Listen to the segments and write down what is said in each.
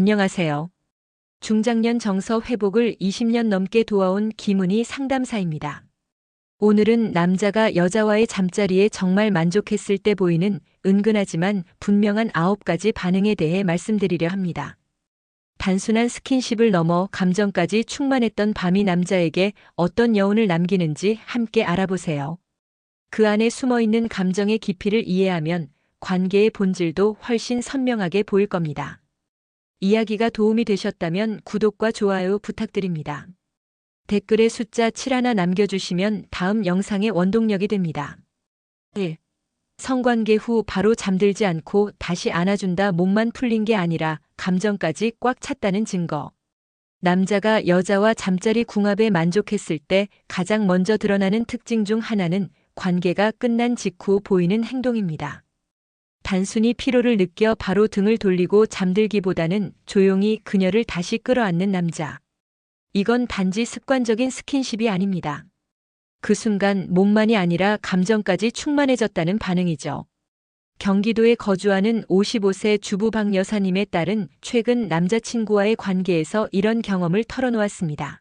안녕하세요. 중장년 정서 회복을 20년 넘게 도와온 김은희 상담사입니다. 오늘은 남자가 여자와의 잠자리에 정말 만족했을 때 보이는 은근하지만 분명한 아홉 가지 반응에 대해 말씀드리려 합니다. 단순한 스킨십을 넘어 감정까지 충만했던 밤이 남자에게 어떤 여운을 남기는지 함께 알아보세요. 그 안에 숨어 있는 감정의 깊이를 이해하면 관계의 본질도 훨씬 선명하게 보일 겁니다. 이야기가 도움이 되셨다면 구독과 좋아요 부탁드립니다. 댓글에 숫자 7 하나 남겨주시면 다음 영상의 원동력이 됩니다. 1. 성관계 후 바로 잠들지 않고 다시 안아준다 몸만 풀린 게 아니라 감정까지 꽉 찼다는 증거. 남자가 여자와 잠자리 궁합에 만족했을 때 가장 먼저 드러나는 특징 중 하나는 관계가 끝난 직후 보이는 행동입니다. 단순히 피로를 느껴 바로 등을 돌리고 잠들기보다는 조용히 그녀를 다시 끌어안는 남자. 이건 단지 습관적인 스킨십이 아닙니다. 그 순간 몸만이 아니라 감정까지 충만해졌다는 반응이죠. 경기도에 거주하는 55세 주부 박 여사님의 딸은 최근 남자친구와의 관계에서 이런 경험을 털어놓았습니다.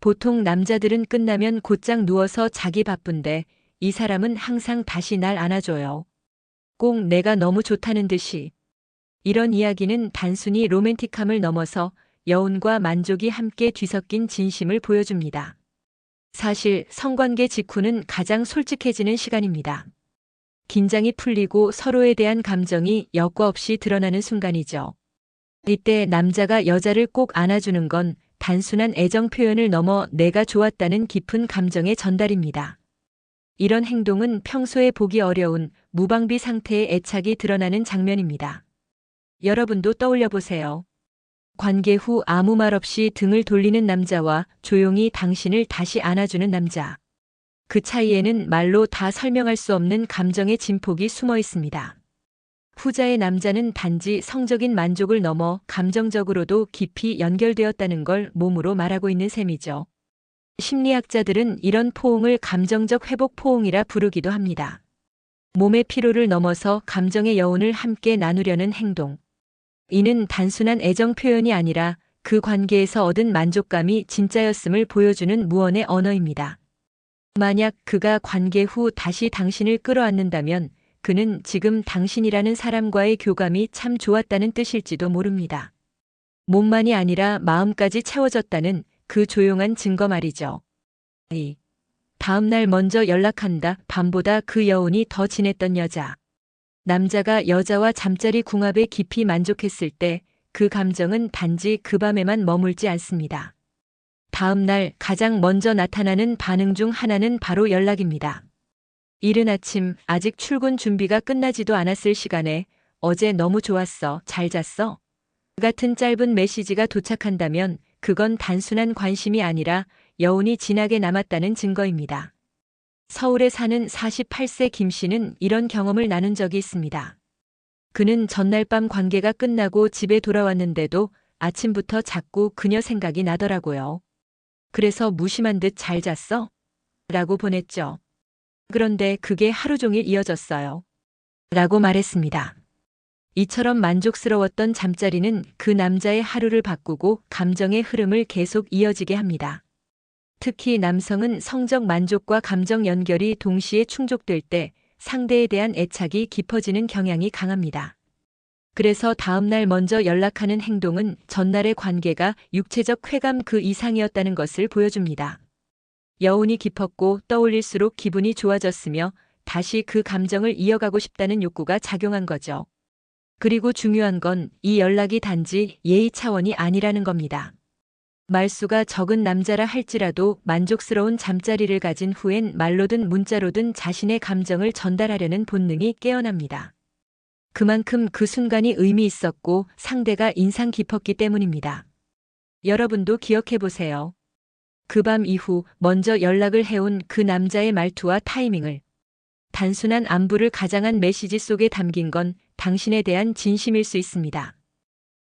보통 남자들은 끝나면 곧장 누워서 자기 바쁜데 이 사람은 항상 다시 날 안아줘요. 꼭 내가 너무 좋다는 듯이. 이런 이야기는 단순히 로맨틱함을 넘어서 여운과 만족이 함께 뒤섞인 진심을 보여줍니다. 사실 성관계 직후는 가장 솔직해지는 시간입니다. 긴장이 풀리고 서로에 대한 감정이 여과 없이 드러나는 순간이죠. 이때 남자가 여자를 꼭 안아주는 건 단순한 애정 표현을 넘어 내가 좋았다는 깊은 감정의 전달입니다. 이런 행동은 평소에 보기 어려운 무방비 상태의 애착이 드러나는 장면입니다. 여러분도 떠올려 보세요. 관계 후 아무 말 없이 등을 돌리는 남자와 조용히 당신을 다시 안아주는 남자. 그 차이에는 말로 다 설명할 수 없는 감정의 진폭이 숨어 있습니다. 후자의 남자는 단지 성적인 만족을 넘어 감정적으로도 깊이 연결되었다는 걸 몸으로 말하고 있는 셈이죠. 심리학자들은 이런 포옹을 감정적 회복 포옹이라 부르기도 합니다. 몸의 피로를 넘어서 감정의 여운을 함께 나누려는 행동. 이는 단순한 애정 표현이 아니라 그 관계에서 얻은 만족감이 진짜였음을 보여주는 무언의 언어입니다. 만약 그가 관계 후 다시 당신을 끌어안는다면 그는 지금 당신이라는 사람과의 교감이 참 좋았다는 뜻일지도 모릅니다. 몸만이 아니라 마음까지 채워졌다는 그 조용한 증거 말이죠. 이 다음 날 먼저 연락한다. 밤보다 그 여운이 더 진했던 여자. 남자가 여자와 잠자리 궁합에 깊이 만족했을 때 그 감정은 단지 그 밤에만 머물지 않습니다. 다음 날 가장 먼저 나타나는 반응 중 하나는 바로 연락입니다. 이른 아침 아직 출근 준비가 끝나지도 않았을 시간에 어제 너무 좋았어. 잘 잤어? 같은 짧은 메시지가 도착한다면 그건 단순한 관심이 아니라 여운이 진하게 남았다는 증거입니다. 서울에 사는 48세 김 씨는 이런 경험을 나눈 적이 있습니다. 그는 전날 밤 관계가 끝나고 집에 돌아왔는데도 아침부터 자꾸 그녀 생각이 나더라고요. 그래서 무심한 듯 잘 잤어? 라고 보냈죠. 그런데 그게 하루 종일 이어졌어요. 라고 말했습니다. 이처럼 만족스러웠던 잠자리는 그 남자의 하루를 바꾸고 감정의 흐름을 계속 이어지게 합니다. 특히 남성은 성적 만족과 감정 연결이 동시에 충족될 때 상대에 대한 애착이 깊어지는 경향이 강합니다. 그래서 다음날 먼저 연락하는 행동은 전날의 관계가 육체적 쾌감 그 이상이었다는 것을 보여줍니다. 여운이 깊었고 떠올릴수록 기분이 좋아졌으며 다시 그 감정을 이어가고 싶다는 욕구가 작용한 거죠. 그리고 중요한 건 이 연락이 단지 예의 차원이 아니라는 겁니다. 말수가 적은 남자라 할지라도 만족스러운 잠자리를 가진 후엔 말로든 문자로든 자신의 감정을 전달하려는 본능이 깨어납니다. 그만큼 그 순간이 의미 있었고 상대가 인상 깊었기 때문입니다. 여러분도 기억해 보세요. 그 밤 이후 먼저 연락을 해온 그 남자의 말투와 타이밍을 단순한 안부를 가장한 메시지 속에 담긴 건 당신에 대한 진심일 수 있습니다.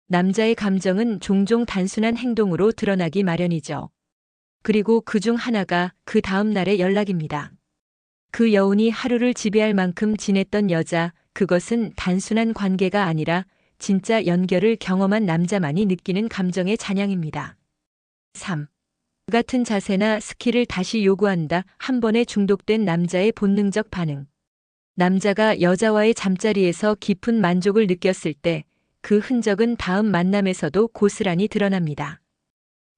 남자의 감정은 종종 단순한 행동으로 드러나기 마련이죠. 그리고 그 중 하나가 그 다음 날의 연락입니다. 그 여운이 하루를 지배할 만큼 지냈던 여자, 그것은 단순한 관계가 아니라 진짜 연결을 경험한 남자만이 느끼는 감정의 잔향입니다. 3. 같은 자세나 스킬을 다시 요구한다. 한 번에 중독된 남자의 본능적 반응. 남자가 여자와의 잠자리에서 깊은 만족을 느꼈을 때 그 흔적은 다음 만남에서도 고스란히 드러납니다.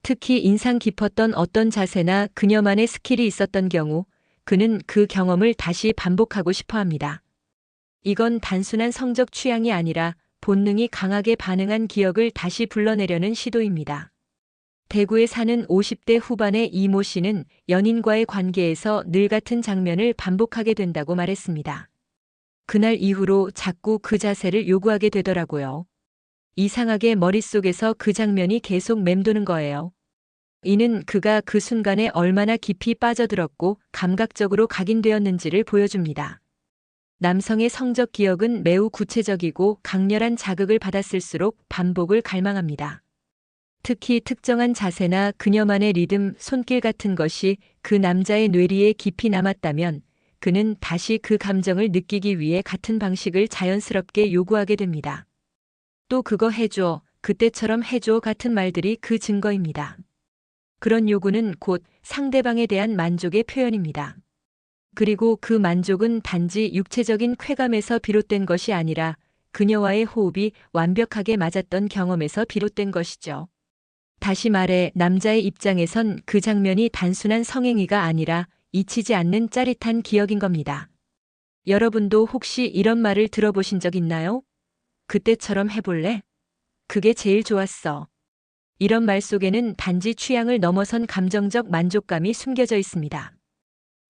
특히 인상 깊었던 어떤 자세나 그녀만의 스킬이 있었던 경우 그는 그 경험을 다시 반복하고 싶어 합니다. 이건 단순한 성적 취향이 아니라 본능이 강하게 반응한 기억을 다시 불러내려는 시도입니다. 대구에 사는 50대 후반의 이모 씨는 연인과의 관계에서 늘 같은 장면을 반복하게 된다고 말했습니다. 그날 이후로 자꾸 그 자세를 요구하게 되더라고요. 이상하게 머릿속에서 그 장면이 계속 맴도는 거예요. 이는 그가 그 순간에 얼마나 깊이 빠져들었고 감각적으로 각인되었는지를 보여줍니다. 남성의 성적 기억은 매우 구체적이고 강렬한 자극을 받았을수록 반복을 갈망합니다. 특히 특정한 자세나 그녀만의 리듬, 손길 같은 것이 그 남자의 뇌리에 깊이 남았다면 그는 다시 그 감정을 느끼기 위해 같은 방식을 자연스럽게 요구하게 됩니다. 또 그거 해줘, 그때처럼 해줘 같은 말들이 그 증거입니다. 그런 요구는 곧 상대방에 대한 만족의 표현입니다. 그리고 그 만족은 단지 육체적인 쾌감에서 비롯된 것이 아니라 그녀와의 호흡이 완벽하게 맞았던 경험에서 비롯된 것이죠. 다시 말해 남자의 입장에선 그 장면이 단순한 성행위가 아니라 잊히지 않는 짜릿한 기억인 겁니다. 여러분도 혹시 이런 말을 들어보신 적 있나요? 그때처럼 해볼래? 그게 제일 좋았어. 이런 말 속에는 단지 취향을 넘어선 감정적 만족감이 숨겨져 있습니다.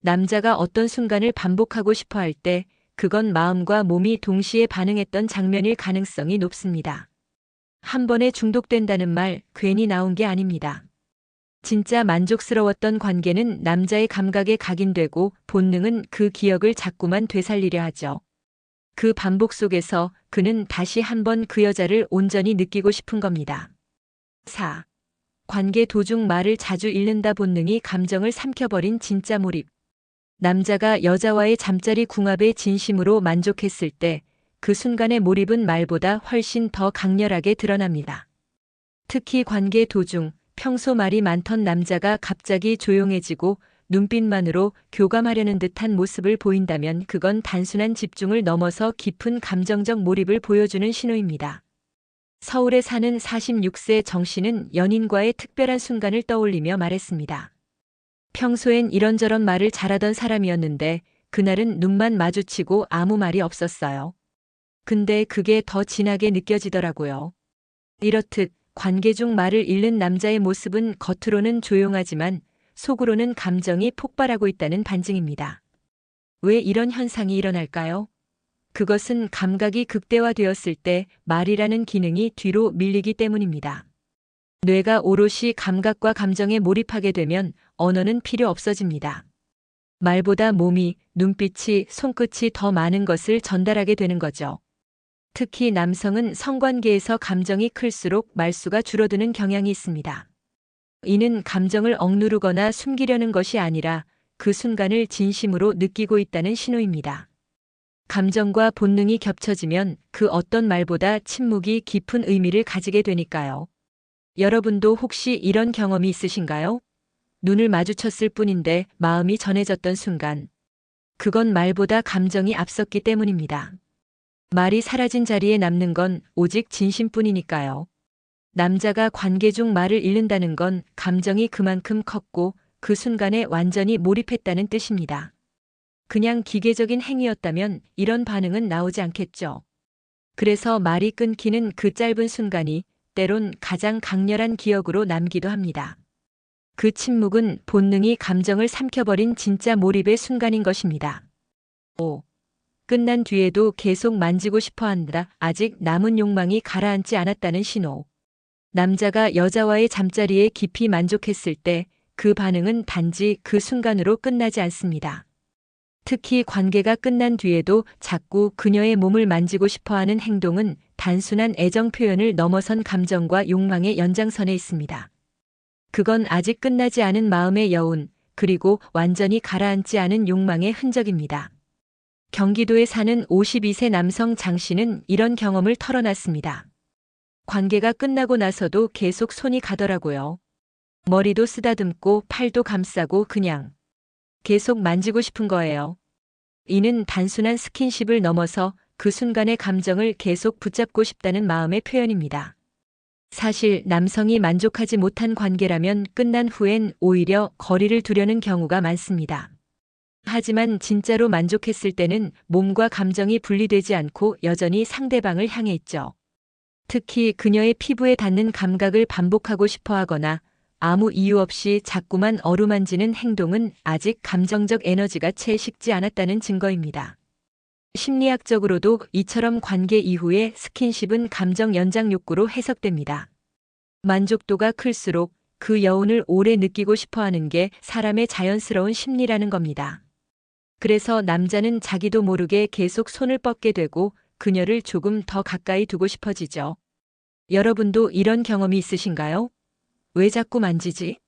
남자가 어떤 순간을 반복하고 싶어 할 때 그건 마음과 몸이 동시에 반응했던 장면일 가능성이 높습니다. 한 번에 중독된다는 말 괜히 나온 게 아닙니다. 진짜 만족스러웠던 관계는 남자의 감각에 각인되고 본능은 그 기억을 자꾸만 되살리려 하죠. 그 반복 속에서 그는 다시 한번 그 여자를 온전히 느끼고 싶은 겁니다. 4. 관계 도중 말을 자주 잃는다 본능이 감정을 삼켜버린 진짜 몰입. 남자가 여자와의 잠자리 궁합에 진심으로 만족했을 때 그 순간의 몰입은 말보다 훨씬 더 강렬하게 드러납니다. 특히 관계 도중 평소 말이 많던 남자가 갑자기 조용해지고 눈빛만으로 교감하려는 듯한 모습을 보인다면 그건 단순한 집중을 넘어서 깊은 감정적 몰입을 보여주는 신호입니다. 서울에 사는 46세 정 씨는 연인과의 특별한 순간을 떠올리며 말했습니다. 평소엔 이런저런 말을 잘하던 사람이었는데 그날은 눈만 마주치고 아무 말이 없었어요. 근데 그게 더 진하게 느껴지더라고요. 이렇듯 관계 중 말을 잃는 남자의 모습은 겉으로는 조용하지만 속으로는 감정이 폭발하고 있다는 반증입니다. 왜 이런 현상이 일어날까요? 그것은 감각이 극대화되었을 때 말이라는 기능이 뒤로 밀리기 때문입니다. 뇌가 오롯이 감각과 감정에 몰입하게 되면 언어는 필요 없어집니다. 말보다 몸이, 눈빛이, 손끝이 더 많은 것을 전달하게 되는 거죠. 특히 남성은 성관계에서 감정이 클수록 말수가 줄어드는 경향이 있습니다. 이는 감정을 억누르거나 숨기려는 것이 아니라 그 순간을 진심으로 느끼고 있다는 신호입니다. 감정과 본능이 겹쳐지면 그 어떤 말보다 침묵이 깊은 의미를 가지게 되니까요. 여러분도 혹시 이런 경험이 있으신가요? 눈을 마주쳤을 뿐인데 마음이 전해졌던 순간. 그건 말보다 감정이 앞섰기 때문입니다. 말이 사라진 자리에 남는 건 오직 진심뿐이니까요. 남자가 관계 중 말을 잃는다는 건 감정이 그만큼 컸고 그 순간에 완전히 몰입했다는 뜻입니다. 그냥 기계적인 행위였다면 이런 반응은 나오지 않겠죠. 그래서 말이 끊기는 그 짧은 순간이 때론 가장 강렬한 기억으로 남기도 합니다. 그 침묵은 본능이 감정을 삼켜버린 진짜 몰입의 순간인 것입니다. 5. 끝난 뒤에도 계속 만지고 싶어 한다. 아직 남은 욕망이 가라앉지 않았다는 신호. 남자가 여자와의 잠자리에 깊이 만족했을 때 그 반응은 단지 그 순간으로 끝나지 않습니다. 특히 관계가 끝난 뒤에도 자꾸 그녀의 몸을 만지고 싶어 하는 행동은 단순한 애정 표현을 넘어선 감정과 욕망의 연장선에 있습니다. 그건 아직 끝나지 않은 마음의 여운, 그리고 완전히 가라앉지 않은 욕망의 흔적입니다. 경기도에 사는 52세 남성 장 씨는 이런 경험을 털어놨습니다. 관계가 끝나고 나서도 계속 손이 가더라고요. 머리도 쓰다듬고 팔도 감싸고 그냥 계속 만지고 싶은 거예요. 이는 단순한 스킨십을 넘어서 그 순간의 감정을 계속 붙잡고 싶다는 마음의 표현입니다. 사실 남성이 만족하지 못한 관계라면 끝난 후엔 오히려 거리를 두려는 경우가 많습니다. 하지만 진짜로 만족했을 때는 몸과 감정이 분리되지 않고 여전히 상대방을 향해 있죠. 특히 그녀의 피부에 닿는 감각을 반복하고 싶어 하거나 아무 이유 없이 자꾸만 어루만지는 행동은 아직 감정적 에너지가 채 식지 않았다는 증거입니다. 심리학적으로도 이처럼 관계 이후에 스킨십은 감정 연장 욕구로 해석됩니다. 만족도가 클수록 그 여운을 오래 느끼고 싶어 하는 게 사람의 자연스러운 심리라는 겁니다. 그래서 남자는 자기도 모르게 계속 손을 뻗게 되고 그녀를 조금 더 가까이 두고 싶어지죠. 여러분도 이런 경험이 있으신가요? 왜 자꾸 만지지?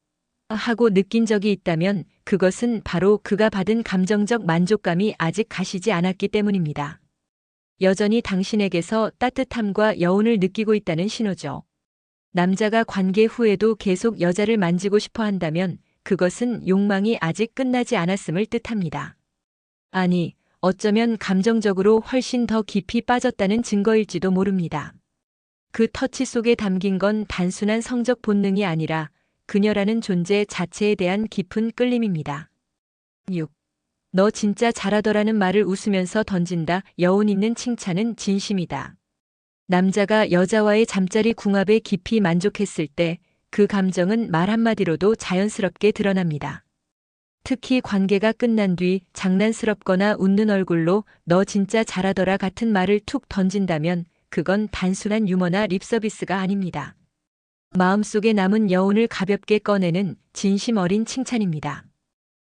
하고 느낀 적이 있다면 그것은 바로 그가 받은 감정적 만족감이 아직 가시지 않았기 때문입니다. 여전히 당신에게서 따뜻함과 여운을 느끼고 있다는 신호죠. 남자가 관계 후에도 계속 여자를 만지고 싶어 한다면 그것은 욕망이 아직 끝나지 않았음을 뜻합니다. 아니, 어쩌면 감정적으로 훨씬 더 깊이 빠졌다는 증거일지도 모릅니다. 그 터치 속에 담긴 건 단순한 성적 본능이 아니라 그녀라는 존재 자체에 대한 깊은 끌림입니다. 6. 너 진짜 잘하더라는 말을 웃으면서 던진다. 여운 있는 칭찬은 진심이다. 남자가 여자와의 잠자리 궁합에 깊이 만족했을 때 그 감정은 말 한마디로도 자연스럽게 드러납니다. 특히 관계가 끝난 뒤 장난스럽거나 웃는 얼굴로 너 진짜 잘하더라 같은 말을 툭 던진다면 그건 단순한 유머나 립서비스가 아닙니다. 마음속에 남은 여운을 가볍게 꺼내는 진심 어린 칭찬입니다.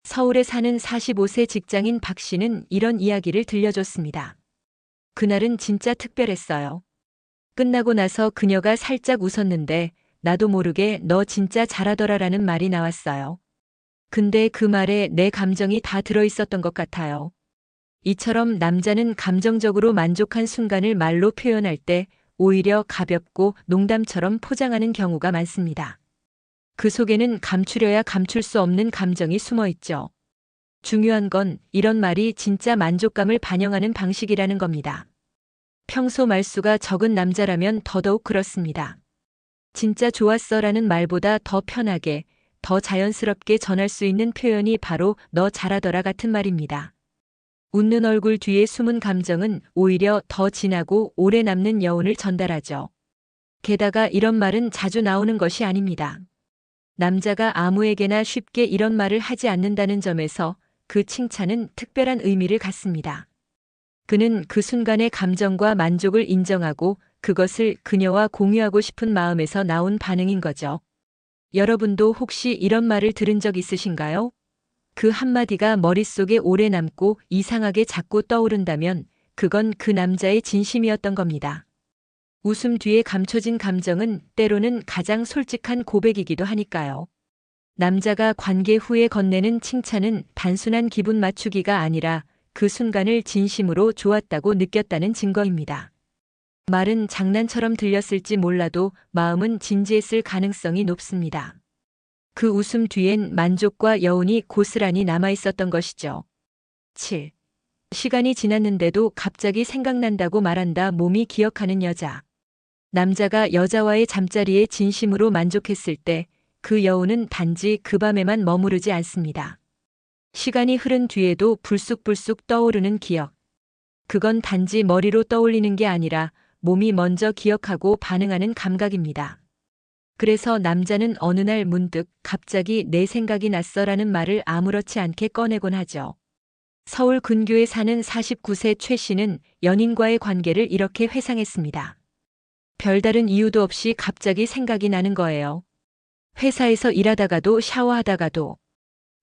서울에 사는 45세 직장인 박 씨는 이런 이야기를 들려줬습니다. 그날은 진짜 특별했어요. 끝나고 나서 그녀가 살짝 웃었는데 나도 모르게 너 진짜 잘하더라라는 말이 나왔어요. 근데 그 말에 내 감정이 다 들어있었던 것 같아요. 이처럼 남자는 감정적으로 만족한 순간을 말로 표현할 때 오히려 가볍고 농담처럼 포장하는 경우가 많습니다. 그 속에는 감추려야 감출 수 없는 감정이 숨어 있죠. 중요한 건 이런 말이 진짜 만족감을 반영하는 방식이라는 겁니다. 평소 말수가 적은 남자라면 더더욱 그렇습니다. 진짜 좋았어 라는 말보다 더 편하게, 더 자연스럽게 전할 수 있는 표현이 바로 너 잘하더라 같은 말입니다. 웃는 얼굴 뒤에 숨은 감정은 오히려 더 진하고 오래 남는 여운을 전달하죠. 게다가 이런 말은 자주 나오는 것이 아닙니다. 남자가 아무에게나 쉽게 이런 말을 하지 않는다는 점에서 그 칭찬은 특별한 의미를 갖습니다. 그는 그 순간의 감정과 만족을 인정하고 그것을 그녀와 공유하고 싶은 마음에서 나온 반응인 거죠. 여러분도 혹시 이런 말을 들은 적 있으신가요? 그 한마디가 머릿속에 오래 남고 이상하게 자꾸 떠오른다면 그건 그 남자의 진심이었던 겁니다. 웃음 뒤에 감춰진 감정은 때로는 가장 솔직한 고백이기도 하니까요. 남자가 관계 후에 건네는 칭찬은 단순한 기분 맞추기가 아니라 그 순간을 진심으로 좋았다고 느꼈다는 증거입니다. 말은 장난처럼 들렸을지 몰라도 마음은 진지했을 가능성이 높습니다. 그 웃음 뒤엔 만족과 여운이 고스란히 남아 있었던 것이죠. 7. 시간이 지났는데도 갑자기 생각난다고 말한다 몸이 기억하는 여자. 남자가 여자와의 잠자리에 진심으로 만족했을 때 그 여운은 단지 그 밤에만 머무르지 않습니다. 시간이 흐른 뒤에도 불쑥불쑥 떠오르는 기억. 그건 단지 머리로 떠올리는 게 아니라 몸이 먼저 기억하고 반응하는 감각입니다. 그래서 남자는 어느 날 문득 갑자기 내 생각이 났어라는 말을 아무렇지 않게 꺼내곤 하죠. 서울 근교에 사는 49세 최 씨는 연인과의 관계를 이렇게 회상했습니다. 별다른 이유도 없이 갑자기 생각이 나는 거예요. 회사에서 일하다가도 샤워하다가도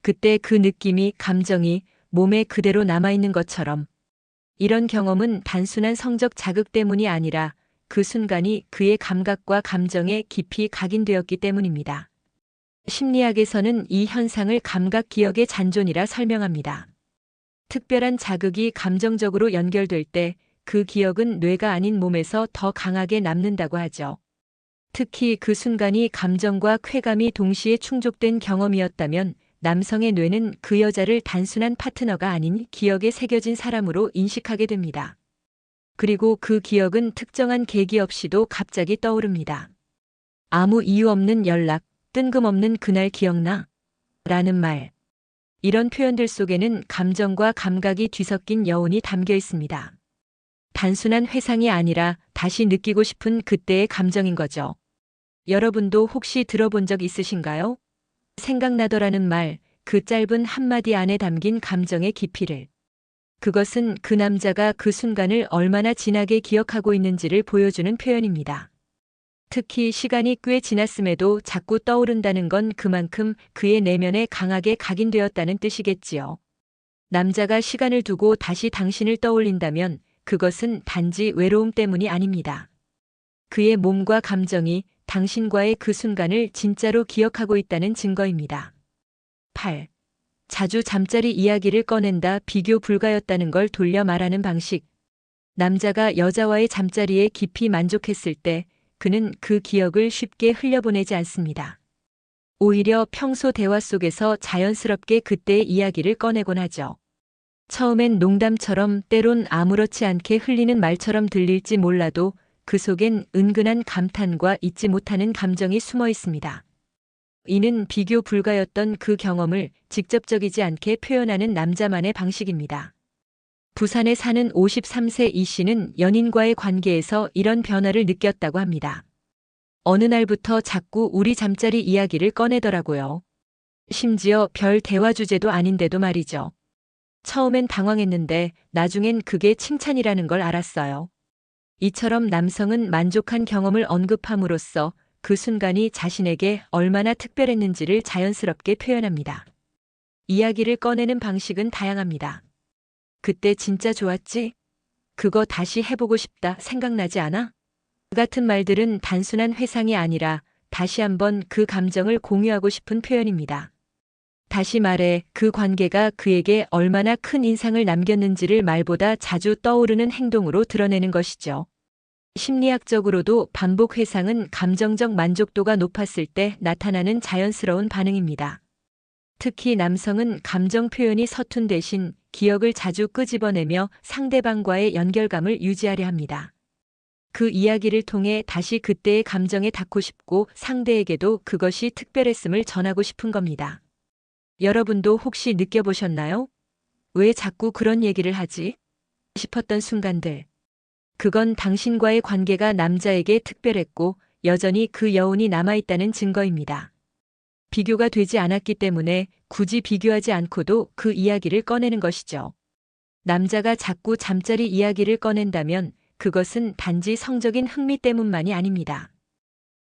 그때 그 느낌이 감정이 몸에 그대로 남아있는 것처럼 이런 경험은 단순한 성적 자극 때문이 아니라 그 순간이 그의 감각과 감정에 깊이 각인되었기 때문입니다. 심리학에서는 이 현상을 감각 기억의 잔존이라 설명합니다. 특별한 자극이 감정적으로 연결될 때 그 기억은 뇌가 아닌 몸에서 더 강하게 남는다고 하죠. 특히 그 순간이 감정과 쾌감이 동시에 충족된 경험이었다면 남성의 뇌는 그 여자를 단순한 파트너가 아닌 기억에 새겨진 사람으로 인식하게 됩니다. 그리고 그 기억은 특정한 계기 없이도 갑자기 떠오릅니다. 아무 이유 없는 연락, 뜬금없는 그날 기억나? 라는 말. 이런 표현들 속에는 감정과 감각이 뒤섞인 여운이 담겨 있습니다. 단순한 회상이 아니라 다시 느끼고 싶은 그때의 감정인 거죠. 여러분도 혹시 들어본 적 있으신가요? 생각나더라는 말, 그 짧은 한마디 안에 담긴 감정의 깊이를. 그것은 그 남자가 그 순간을 얼마나 진하게 기억하고 있는지를 보여주는 표현입니다. 특히 시간이 꽤 지났음에도 자꾸 떠오른다는 건 그만큼 그의 내면에 강하게 각인되었다는 뜻이겠지요. 남자가 시간을 두고 다시 당신을 떠올린다면 그것은 단지 외로움 때문이 아닙니다. 그의 몸과 감정이 당신과의 그 순간을 진짜로 기억하고 있다는 증거입니다. 8. 자주 잠자리 이야기를 꺼낸다 비교 불가였다는 걸 돌려 말하는 방식. 남자가 여자와의 잠자리에 깊이 만족했을 때 그는 그 기억을 쉽게 흘려보내지 않습니다. 오히려 평소 대화 속에서 자연스럽게 그때의 이야기를 꺼내곤 하죠. 처음엔 농담처럼 때론 아무렇지 않게 흘리는 말처럼 들릴지 몰라도 그 속엔 은근한 감탄과 잊지 못하는 감정이 숨어 있습니다. 이는 비교 불가였던 그 경험을 직접적이지 않게 표현하는 남자만의 방식입니다. 부산에 사는 53세 이 씨는 연인과의 관계에서 이런 변화를 느꼈다고 합니다. 어느 날부터 자꾸 우리 잠자리 이야기를 꺼내더라고요. 심지어 별 대화 주제도 아닌데도 말이죠. 처음엔 당황했는데 나중엔 그게 칭찬이라는 걸 알았어요. 이처럼 남성은 만족한 경험을 언급함으로써 그 순간이 자신에게 얼마나 특별했는지를 자연스럽게 표현합니다. 이야기를 꺼내는 방식은 다양합니다. 그때 진짜 좋았지? 그거 다시 해보고 싶다 생각나지 않아? 그 같은 말들은 단순한 회상이 아니라 다시 한번 그 감정을 공유하고 싶은 표현입니다. 다시 말해 그 관계가 그에게 얼마나 큰 인상을 남겼는지를 말보다 자주 떠오르는 행동으로 드러내는 것이죠. 심리학적으로도 반복 회상은 감정적 만족도가 높았을 때 나타나는 자연스러운 반응입니다. 특히 남성은 감정 표현이 서툰 대신 기억을 자주 끄집어내며 상대방과의 연결감을 유지하려 합니다. 그 이야기를 통해 다시 그때의 감정에 닿고 싶고 상대에게도 그것이 특별했음을 전하고 싶은 겁니다. 여러분도 혹시 느껴보셨나요? 왜 자꾸 그런 얘기를 하지? 싶었던 순간들. 그건 당신과의 관계가 남자에게 특별했고 여전히 그 여운이 남아있다는 증거입니다. 비교가 되지 않았기 때문에 굳이 비교하지 않고도 그 이야기를 꺼내는 것이죠. 남자가 자꾸 잠자리 이야기를 꺼낸다면 그것은 단지 성적인 흥미 때문만이 아닙니다.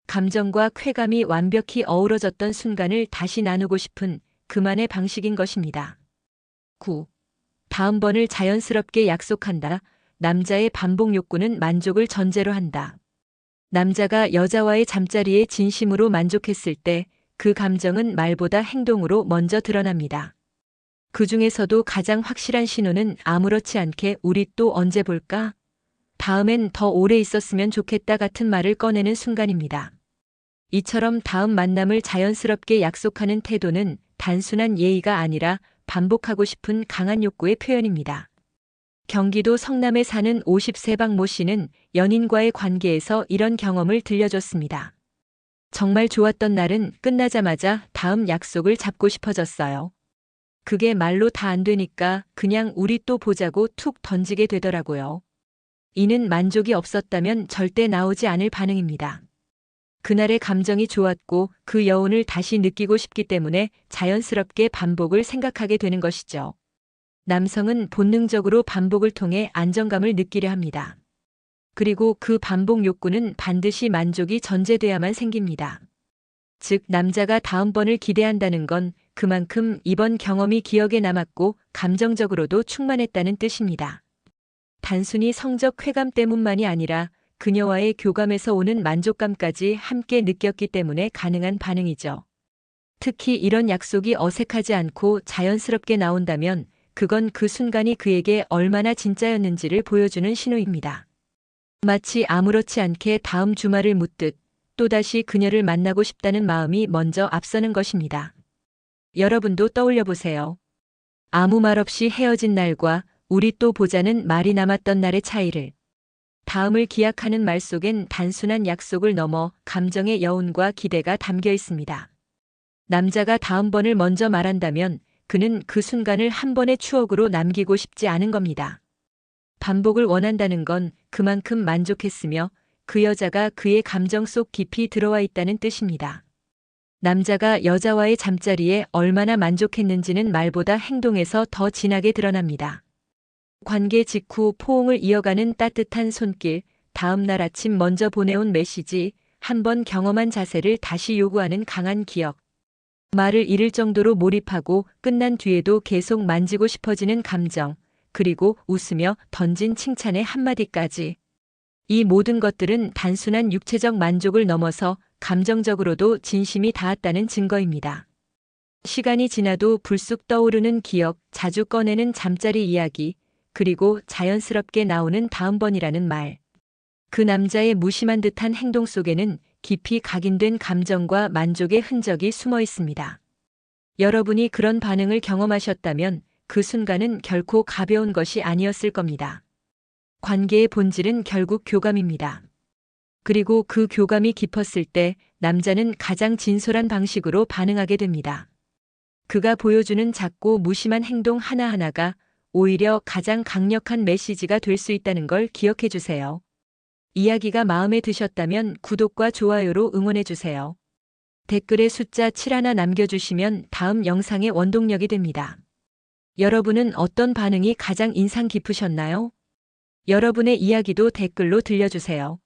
감정과 쾌감이 완벽히 어우러졌던 순간을 다시 나누고 싶은 그만의 방식인 것입니다. 9. 다음번을 자연스럽게 약속한다. 남자의 반복 욕구는 만족을 전제로 한다. 남자가 여자와의 잠자리에 진심으로 만족했을 때 그 감정은 말보다 행동으로 먼저 드러납니다. 그 중에서도 가장 확실한 신호는 아무렇지 않게 우리 또 언제 볼까? 다음엔 더 오래 있었으면 좋겠다 같은 말을 꺼내는 순간입니다. 이처럼 다음 만남을 자연스럽게 약속하는 태도는 단순한 예의가 아니라 반복하고 싶은 강한 욕구의 표현입니다. 경기도 성남에 사는 50세 박 모 씨는 연인과의 관계에서 이런 경험을 들려줬습니다. 정말 좋았던 날은 끝나자마자 다음 약속을 잡고 싶어졌어요. 그게 말로 다 안 되니까 그냥 우리 또 보자고 툭 던지게 되더라고요. 이는 만족이 없었다면 절대 나오지 않을 반응입니다. 그날의 감정이 좋았고 그 여운을 다시 느끼고 싶기 때문에 자연스럽게 반복을 생각하게 되는 것이죠. 남성은 본능적으로 반복을 통해 안정감을 느끼려 합니다. 그리고 그 반복 욕구는 반드시 만족이 전제돼야만 생깁니다. 즉, 남자가 다음번을 기대한다는 건 그만큼 이번 경험이 기억에 남았고 감정적으로도 충만했다는 뜻입니다. 단순히 성적 쾌감 때문만이 아니라 그녀와의 교감에서 오는 만족감까지 함께 느꼈기 때문에 가능한 반응이죠. 특히 이런 약속이 어색하지 않고 자연스럽게 나온다면 그건 그 순간이 그에게 얼마나 진짜였는지를 보여주는 신호입니다. 마치 아무렇지 않게 다음 주말을 묻듯 또다시 그녀를 만나고 싶다는 마음이 먼저 앞서는 것입니다. 여러분도 떠올려 보세요. 아무 말 없이 헤어진 날과 우리 또 보자는 말이 남았던 날의 차이를. 다음을 기약하는 말 속엔 단순한 약속을 넘어 감정의 여운과 기대가 담겨 있습니다. 남자가 다음번을 먼저 말한다면 그는 그 순간을 한 번의 추억으로 남기고 싶지 않은 겁니다. 반복을 원한다는 건 그만큼 만족했으며 그 여자가 그의 감정 속 깊이 들어와 있다는 뜻입니다. 남자가 여자와의 잠자리에 얼마나 만족했는지는 말보다 행동에서 더 진하게 드러납니다. 관계 직후 포옹을 이어가는 따뜻한 손길, 다음 날 아침 먼저 보내온 메시지, 한번 경험한 자세를 다시 요구하는 강한 기억. 말을 잃을 정도로 몰입하고 끝난 뒤에도 계속 만지고 싶어지는 감정, 그리고 웃으며 던진 칭찬의 한마디까지. 이 모든 것들은 단순한 육체적 만족을 넘어서 감정적으로도 진심이 닿았다는 증거입니다. 시간이 지나도 불쑥 떠오르는 기억, 자주 꺼내는 잠자리 이야기, 그리고 자연스럽게 나오는 다음번이라는 말. 그 남자의 무심한 듯한 행동 속에는 깊이 각인된 감정과 만족의 흔적이 숨어 있습니다. 여러분이 그런 반응을 경험하셨다면 그 순간은 결코 가벼운 것이 아니었을 겁니다. 관계의 본질은 결국 교감입니다. 그리고 그 교감이 깊었을 때 남자는 가장 진솔한 방식으로 반응하게 됩니다. 그가 보여주는 작고 무심한 행동 하나하나가 오히려 가장 강력한 메시지가 될 수 있다는 걸 기억해 주세요. 이야기가 마음에 드셨다면 구독과 좋아요로 응원해 주세요. 댓글에 숫자 7 하나 남겨주시면 다음 영상의 원동력이 됩니다. 여러분은 어떤 반응이 가장 인상 깊으셨나요? 여러분의 이야기도 댓글로 들려주세요.